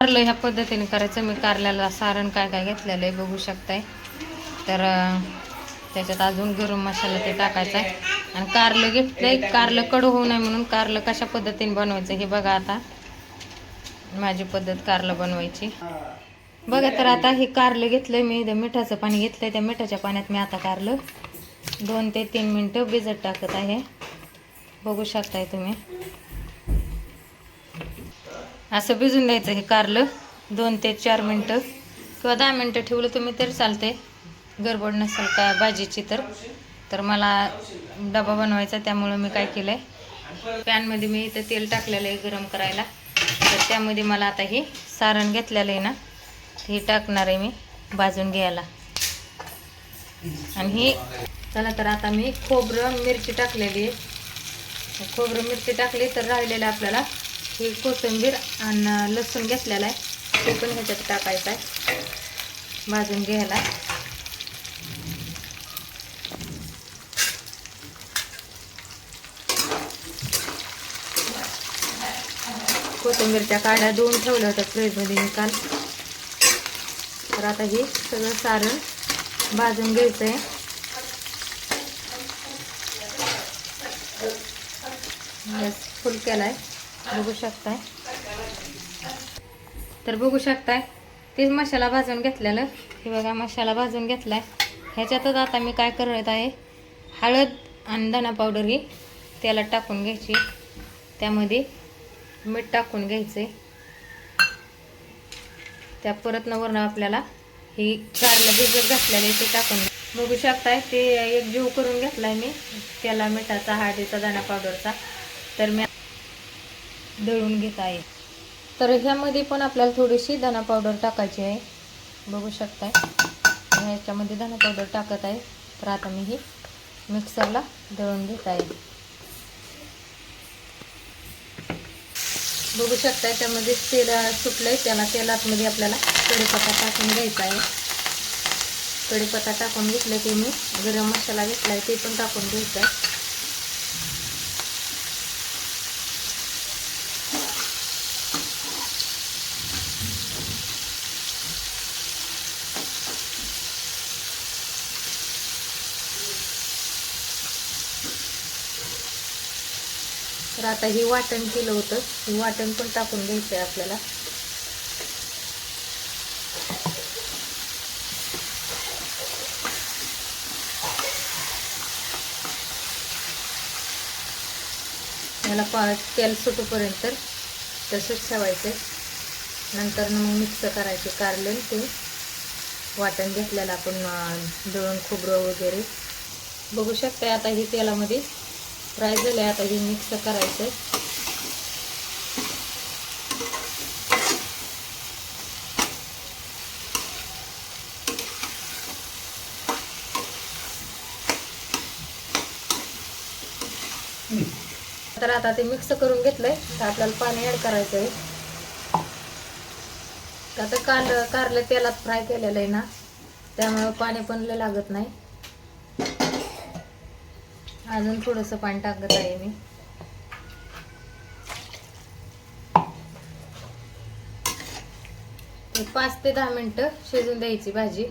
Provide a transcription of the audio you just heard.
कारलं ह्या पद्धतीने करायचं. मी कारल्याला सारण काय काय घेतलेलं आहे बघू शकताय. तर त्याच्यात अजून गरम मसाला ते टाकायचा आहे. आणि कारलं घेतलंय. कारलं कडू होऊ नये म्हणून कारलं कशा पद्धतीने बनवायचं हे बघा आता. माझी पद्धत कारलं बनवायची. बघा तर आता हे कारलं घेतलंय. मी इथं मिठाचं पाणी घेतलंय. त्या मिठाच्या पाण्यात मी आता कारलं दोन ते तीन मिनटं भिजत टाकत आहे. बघू शकताय तुम्ही. असं भिजून द्यायचं हे कारलं. दोन ते चार मिनटं. किंवा दहा मिनटं ठेवलं तुम्ही तर चालते गडबड नसेल का भाजीची तर. तर मला डबा बनवायचा त्यामुळं मी काय केलं आहे पॅनमध्ये मी इथं तेल टाकलेलं आहे गरम करायला. तर त्यामध्ये मला आता हे सारण घेतलेलं आहे ना हे टाकणार आहे मी भाजून घ्यायला. आणि ही चला तर आता मी खोबरं मिरची टाकलेली आहे. खोबरं मिरची टाकली तर राहिलेलं आपल्याला ही कोथिंबीर आणि लसूण घेतलेला आहे. ते पण ह्याच्यात टाकायचं आहे. भाजून घ्यायला. कोथिंबीरच्या काड्या दोन ठेवल्या होत्या फ्रीजमध्ये मी काल. तर आता हे सगळं सारण भाजून घ्यायचं आहे फुल केला आहे बघू शकताय. तर बघू शकताय तेच मसाला भाजून घेतलेलं. हे बघा मसाला भाजून घेतलाय. ह्याच्यातच आता मी काय करत आहे हळद आणि धना पावडर ही त्याला टाकून घ्यायची. त्यामध्ये मीठ टाकून घ्यायचे त्या परत वरण आपल्याला ही कारला भिजत घातलेले ते टाकून बघू शकताय ते एक जीव करून घेतलाय मी त्याला मिठाचा हळदीचा दाणा पावडरचा तर मी दळून घेत आहे. तर ह्यामध्ये पण आपल्याला थोडीशी धना पावडर टाकायची आहे. बघू शकताय. ह्याच्यामध्ये धना पावडर टाकत आहे. तर आता मी ही मिक्सरला दळून घेत आहे. बघू शकताय त्यामध्ये तेल सुटलंय. त्याला तेलातमध्ये आपल्याला कढीपत्ता टाकून घ्यायचा आहे. कढीपत्ता टाकून घेतलं की मी. गरम मसाला घेतलाय ते पण टाकून घ्यायचा आहे. तर आता हे वाटण केलं होतं. हे वाटण पण टाकून घ्यायचं आहे आपल्याला. याला पा तेल सुटूपर्यंत तसंच ठेवायचं नंतर मग मिक्स करायचे कारले ते. वाटण घेतलेलं आपण दळून खोबरं वगैरे. बघू शकता आता हे तेलामध्ये फ्राय झालं आता हे मिक्स करायचं तर आता ते मिक्स करून घेतलंय तर आपल्याला पाणी ऍड करायचं आहे तर आता कांद कारलं तेलात फ्राय केलेलं आहे ना त्यामुळं पाणी पण लय लागत नाही. अजून थोडंसं पाणी टाकत आहे मी. पाच ते दहा मिनटं शिजून द्यायची भाजी.